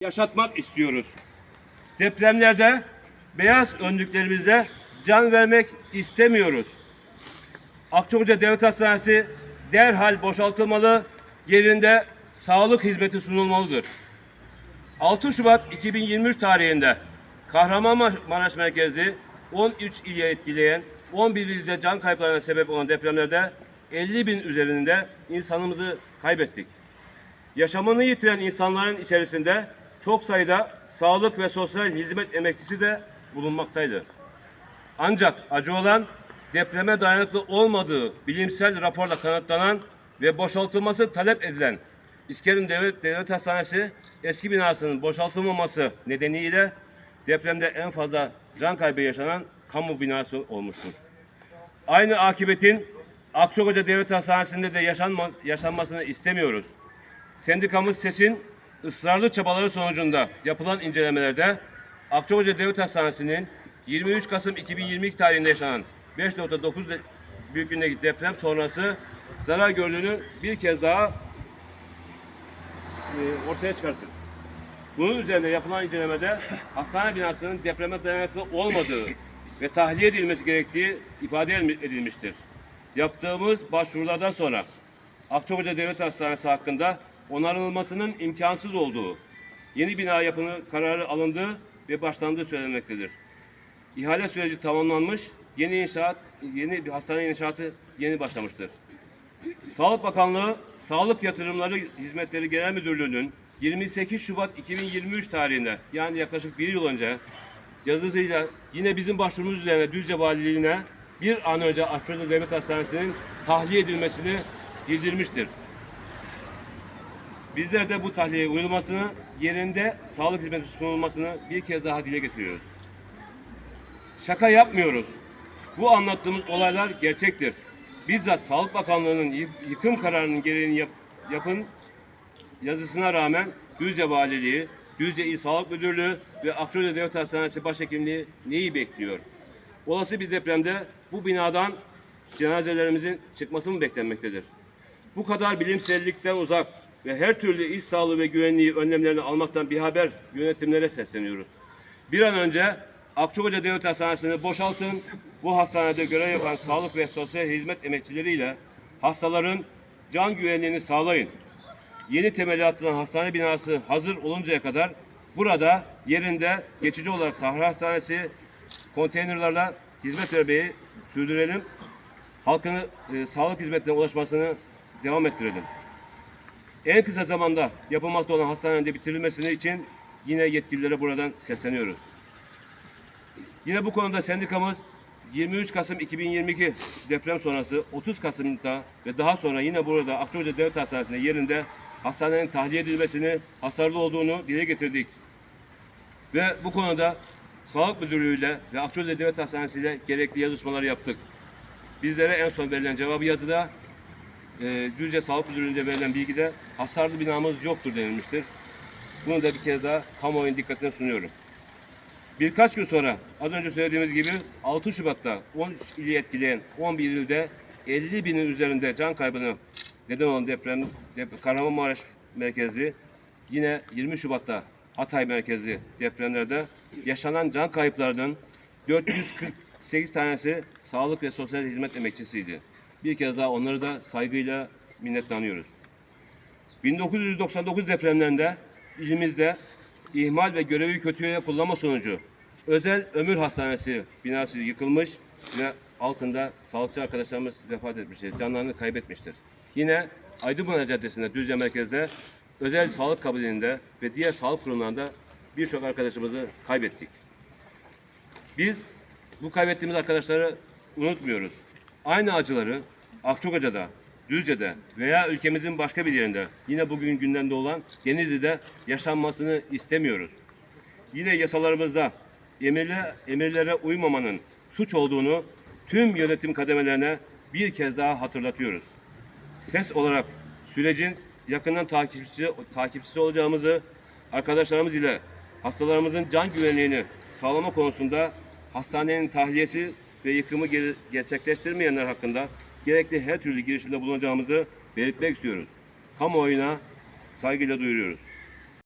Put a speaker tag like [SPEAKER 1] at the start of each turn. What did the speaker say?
[SPEAKER 1] yaşatmak istiyoruz. Depremlerde beyaz önlüklerimizle can vermek istemiyoruz. Akçakoca Devlet Hastanesi derhal boşaltılmalı, yerinde sağlık hizmeti sunulmalıdır. 6 Şubat 2023 tarihinde Kahramanmaraş merkezli 13 ili etkileyen 11 ilde can kayıplarına sebep olan depremlerde 50 bin üzerinde insanımızı kaybettik. Yaşamını yitiren insanların içerisinde çok sayıda sağlık ve sosyal hizmet emekçisi de bulunmaktaydı. Ancak acı olan depreme dayanıklı olmadığı bilimsel raporla kanıtlanan ve boşaltılması talep edilen İskenderun Devlet, Devlet Hastanesi eski binasının boşaltılmaması nedeniyle depremde en fazla can kaybı yaşanan kamu binası olmuştur. Aynı akibetin Akçakoca Devlet Hastanesi'nde de yaşanma, yaşanmasını istemiyoruz. Sendikamız SES'in ısrarlı çabaları sonucunda yapılan incelemelerde Akçakoca Devlet Hastanesi'nin 23 Kasım 2022 tarihinde yaşanan 5.9 de- büyüklüğündeki deprem sonrası zarar gördüğünü bir kez daha e, ortaya çıkarttık. Bunun üzerine yapılan incelemede hastane binasının depreme dayanıklı olmadığı ve tahliye edilmesi gerektiği ifade edilmiştir. Yaptığımız başvurulardan sonra Akçakoca Devlet Hastanesi hakkında onarılmasının imkansız olduğu, yeni bina yapımı kararı alındığı ve başlandığı söylenmektedir. İhale süreci tamamlanmış, yeni inşaat, yeni bir hastane inşaatı yeni başlamıştır. Sağlık Bakanlığı Sağlık Yatırımları Hizmetleri Genel Müdürlüğü'nün 28 Şubat 2023 tarihinde yani yaklaşık bir yıl önce yazısıyla yine bizim başvurumuz üzerine Düzce Valiliğine bir an önce Akçakoca Devlet Hastanesi'nin tahliye edilmesini bildirmiştir. Bizler de bu tahliyeye uyulmasını, yerinde sağlık hizmeti sunulmasını bir kez daha dile getiriyoruz. Şaka yapmıyoruz. Bu anlattığımız olaylar gerçektir. Bizzat Sağlık Bakanlığı'nın yı- yıkım kararının gereğini yap- yapın yazısına rağmen Düzce Valiliği, Düzce İl Sağlık Müdürlüğü ve Akçakoca Devlet Hastanesi Başhekimliği neyi bekliyor? Olası bir depremde bu binadan cenazelerimizin çıkması mı beklenmektedir? Bu kadar bilimsellikten uzak ve her türlü iş sağlığı ve güvenliği önlemlerini almaktan bir haber yönetimlere sesleniyoruz. Bir an önce Akçakoca Devlet Hastanesi'ni boşaltın. Bu hastanede görev yapan sağlık ve sosyal hizmet emekçileriyle hastaların can güvenliğini sağlayın. Yeni temeli atılan hastane binası hazır oluncaya kadar burada yerinde geçici olarak Sahra Hastanesi konteynerlarla hizmet vermeyi sürdürelim. Halkın e, sağlık hizmetine ulaşmasını devam ettirelim. En kısa zamanda yapılmakta olan hastanenin de bitirilmesini için yine yetkililere buradan sesleniyoruz. Yine bu konuda sendikamız 23 Kasım 2022 deprem sonrası 30 Kasım'da ve daha sonra yine burada Akçakoca Devlet Hastanesi'nde yerinde hastanenin tahliye edilmesini hasarlı olduğunu dile getirdik. Ve bu konuda Sağlık Müdürlüğü'yle ve Akçakoca Devlet Hastanesi ile gerekli yazışmaları yaptık. Bizlere en son verilen cevabı yazıda e, Düzce Sağlık Müdürlüğü'nde verilen bilgide hasarlı binamız yoktur denilmiştir. Bunu da bir kez daha kamuoyunun dikkatine sunuyorum. Birkaç gün sonra az önce söylediğimiz gibi 6 Şubat'ta 13 ili etkileyen 11 ilde 50 binin üzerinde can kaybını neden olan deprem, dep Kahramanmaraş merkezli yine 20 Şubat'ta Hatay merkezli depremlerde yaşanan can kayıplarının 448 tanesi sağlık ve sosyal hizmet emekçisiydi. Bir kez daha onları da saygıyla minnetlanıyoruz. 1999 depremlerinde ilimizde ihmal ve görevi kötüye kullanma sonucu özel ömür hastanesi binası yıkılmış ve altında sağlıkçı arkadaşlarımız vefat etmiştir. Canlarını kaybetmiştir. Yine Aydınpınar Caddesi'nde Düzce merkezde özel sağlık kabininde ve diğer sağlık kurumlarında birçok arkadaşımızı kaybettik. Biz bu kaybettiğimiz arkadaşları unutmuyoruz. Aynı acıları Akçakoca'da, Düzce'de veya ülkemizin başka bir yerinde yine bugün gündemde olan Denizli'de yaşanmasını istemiyoruz. Yine yasalarımızda emirle, emirlere uymamanın suç olduğunu tüm yönetim kademelerine bir kez daha hatırlatıyoruz. Ses olarak sürecin yakından takipçisi, takipçisi olacağımızı arkadaşlarımız ile hastalarımızın can güvenliğini sağlama konusunda hastanenin tahliyesi ve yıkımı ge- gerçekleştirmeyenler hakkında gerekli her türlü girişimde bulunacağımızı belirtmek istiyoruz. Kamuoyuna saygıyla duyuruyoruz.